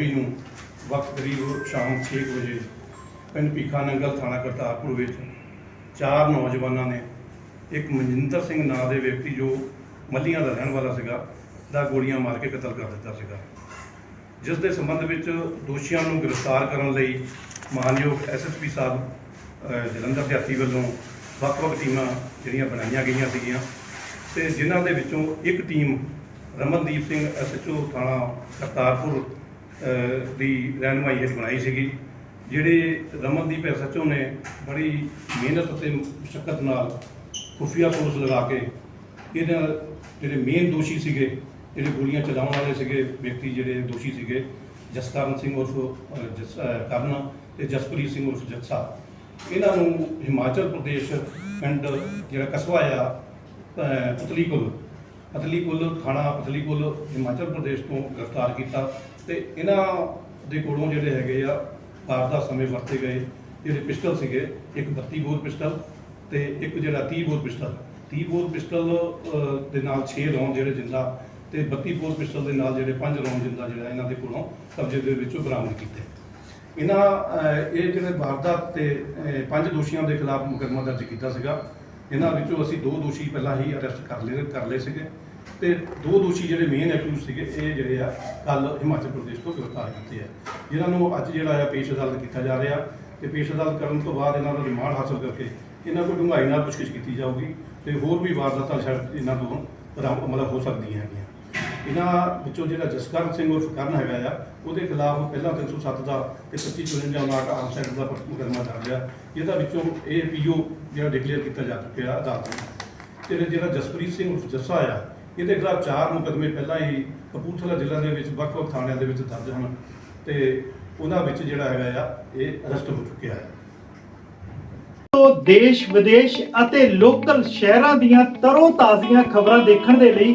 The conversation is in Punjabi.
26 ਨੂੰ ਵਕਤ ਕਰੀਬ ਸ਼ਾਮ 6 ਵਜੇ ਪਿੰਡ ਭੀਖਾ ਨੰਗਲ ਥਾਣਾ ਕਰਤਾਰਪੁਰ ਵਿੱਚ ਚਾਰ ਨੌਜਵਾਨਾਂ ਨੇ ਇੱਕ ਮਨਜਿੰਦਰ ਸਿੰਘ ਨਾਂ ਦੇ ਵਿਅਕਤੀ ਜੋ ਮੱਲੀਆਂ ਦਾ ਰਹਿਣ ਵਾਲਾ ਸੀਗਾ, ਦਾ ਗੋਲੀਆਂ ਮਾਰ ਕੇ ਕਤਲ ਕਰ ਦਿੱਤਾ ਸੀਗਾ। ਜਿਸ ਦੇ ਸੰਬੰਧ ਵਿੱਚ ਦੋਸ਼ੀਆਂ ਨੂੰ ਗ੍ਰਿਫਤਾਰ ਕਰਨ ਲਈ ਮਾਨਯੋਗ ਐਸਐਸਪੀ ਸਾਹਿਬ ਜਲੰਧਰ ਦੇ ਹੱਤੀ ਵੱਲੋਂ ਵੱਖ-ਵੱਖ ਟੀਮਾਂ ਜਿਹੜੀਆਂ ਬਣਾਈਆਂ ਗਈਆਂ ਸੀਗੀਆਂ ਤੇ ਜਿਨ੍ਹਾਂ ਦੇ ਵਿੱਚੋਂ ਇੱਕ ਟੀਮ ਰਮਨਦੀਪ ਸਿੰਘ ਐਸਐਚਓ ਥਾਣਾ ਕਰਤਾਰਪੁਰ ਦੀ ਰਹਿਨੁਮਾਈ ਹੇਠ ਬਣਾਈ ਸੀਗੀ ਜਿਹੜੇ ਰਮਨਦੀਪ ਐਸਐਚਓ ਨੇ ਬੜੀ ਮਿਹਨਤ ਅਤੇ ਮੁਸ਼ਕਲ ਨਾਲ ਖੁਫੀਆ ਫੋਰਸ ਲਗਾ ਕੇ ਇਹਨਾਂ ਜਿਹੜੇ ਮੇਨ ਦੋਸ਼ੀ ਸੀਗੇ ਜਿਹੜੇ ਗੋਲੀਆਂ ਚਲਾਉਣ ਵਾਲੇ ਸੀਗੇ ਵਿਅਕਤੀ ਜਿਹੜੇ ਦੋਸ਼ੀ ਸੀਗੇ ਜਸਕਰਨ ਸਿੰਘ ਉਰਫ ਅਹ, ਜਸ ਅਹ, ਤੇ ਜਸਪ੍ਰੀਤ ਸਿੰਘ ਉਰਫ ਜੱਸਾ। ਇਹਨਾਂ ਨੂੰ ਹਿਮਾਚਲ ਪ੍ਰਦੇਸ਼ ਪਿੰਡ ਜਿਹੜਾ ਕਸਬਾ ਆ ਅਹ, ਅਤਲੀ ਪੁੱਲ ਥਾਣਾ ਅਤਲੀ ਪਤਲੀਕੁਲ ਹਿਮਾਚਲ ਪ੍ਰਦੇਸ਼ ਤੋਂ ਗ੍ਰਿਫਤਾਰ ਕੀਤਾ ਤੇ ਇਹਨਾਂ ਦੇ ਕੋਲੋਂ ਜਿਹੜੇ ਹੈਗੇ ਆ ਵਾਰਦਾਤ ਸਮੇਂ ਵਰਤੇ ਗਏ। ਜਿਹੜੇ ਪਿਸਟਲ ਸੀਗੇ, ਇੱਕ 32 ਬੋਰ ਪਿਸਟਲ ਤੇ ਇੱਕ ਜਿਹੜਾ 30 ਬੋਰ ਪਿਸਟਲ। 30 ਬੋਰ ਪਿਸਟਲ ਦੇ ਨਾਲ 6 ਰੌਂਦ ਜਿਹੜੇ ਜਿੰਦਾ ਤੇ 32 ਬੋਰ ਪਿਸਟਲ ਦੇ ਨਾਲ ਜਿਹੜੇ 5 ਰੌਂਡ ਜਿੰਦਾ ਜਿਹੜਾ ਇਹਨਾਂ ਦੇ ਕੋਲੋਂ ਕਬਜ਼ੇ ਦੇ ਵਿੱਚੋਂ ਬਰਾਮਦ ਕੀਤੇ। ਇਹਨਾਂ ਇਹ ਜਿਹੜੇ ਵਾਰਦਾਤ ਤੇ ਪੰਜ ਦੋਸ਼ੀਆਂ ਦੇ ਖਿਲਾਫ ਮੁਕੱਦਮਾ ਦਰਜ ਕੀਤਾ ਸੀਗਾ। ਇਹਨਾਂ ਵਿੱਚੋਂ ਅਸੀਂ ਦੋ ਦੋਸ਼ੀ ਪਹਿਲਾਂ ਹੀ ਅਰੈਸਟ ਕਰ ਲਏ ਕਰ ਲਏ ਸੀਗੇ। ਤੇ ਦੋ ਦੋਸ਼ੀ ਜਿਹੜੇ ਮੇਨ ਐਕਿਊਜ਼ ਸੀਗੇ, ਇਹ ਜਿਹੜੇ ਆ ਕੱਲ ਹਿਮਾਚਲ ਪ੍ਰਦੇਸ਼ ਤੋਂ ਗ੍ਰਿਫਤਾਰ ਕੀਤੇ ਆ। ਜਿਨ੍ਹਾਂ ਨੂੰ ਅੱਜ ਜਿਹੜਾ ਆ ਪੇਸ਼ ਅਦਾਲਤ ਕੀਤਾ ਜਾ ਰਿਹਾ। ਤੇ ਪੇਸ਼ ਅਦਾਲਤ ਕਰਨ ਤੋਂ ਬਾਅਦ ਇਹਨਾਂ ਦਾ ਰਿਮਾਂਡ ਹਾਸਲ ਕਰਕੇ ਇਹਨਾਂ ਕੋਲ ਡੂੰਘਾਈ ਨਾਲ ਪੁੱਛਗਿੱਛ ਕੀਤੀ ਜਾਊਗੀ। ਤੇ ਹੋਰ ਵੀ ਵਾਰਦਾਤਾਂ ਸ਼ਾਇਦ ਇਹਨਾਂ ਤੋਂ ਬਰਾਮਦ ਮਤਲਬ ਹੋ ਸਕਦੀਆਂ ਹੈਗੀਆਂ। ਇਹਨਾਂ ਵਿੱਚੋਂ ਜਿਹੜਾ ਜਸਕਰਨ ਸਿੰਘ ਉਰਫ ਕਰਨ ਹੈਗਾ ਆ, ਉਹਦੇ ਖਿਲਾਫ ਪਹਿਲਾਂ 307 ਦਾ ਤੇ 2554 ਨਾਟ ਆਰਮਸੈਟ ਦਾ ਮੁਕੱਦਮਾ ਦਰਜ ਆ ਜਿਹਦਾ ਵਿੱਚੋਂ ਇਹ ਪੀਓ ਜਿਹੜਾ ਡਿਕਲੇਅਰ ਕੀਤਾ ਜਾ ਚੁੱਕਿਆ ਅਦਾਲਤ ਨੂੰ ਤੇ ਜਿਹੜਾ ਜਸਪ੍ਰੀਤ ਸਿੰਘ ਉਰਫ ਜੱਸਾ ਆ, ਇਹਦੇ ਖਿਲਾਫ ਚਾਰ ਮੁਕੱਦਮੇ ਪਹਿਲਾਂ ਹੀ ਕਪੂਰਥਲਾ ਜ਼ਿਲ੍ਹਾ ਦੇ ਵਿੱਚ, ਵੱਖ-ਵੱਖ ਥਾਣਿਆਂ ਦੇ ਵਿੱਚ ਦਰਜ ਹਨ ਤੇ ਉਹਨਾਂ ਵਿੱਚ ਜਿਹੜਾ ਹੈਗਾ ਆ, ਇਹ ਅਰੈਸਟ ਹੋ ਚੁੱਕਿਆ ਹੈ ਤੋਂ ਦੇਸ਼ ਵਿਦੇਸ਼ ਅਤੇ ਲੋਕਲ ਸ਼ਹਿਰਾਂ ਦੀਆਂ ਤਰੋ ਤਾਜ਼ੀਆਂ ਖਬਰਾਂ ਦੇਖਣ ਦੇ ਲਈ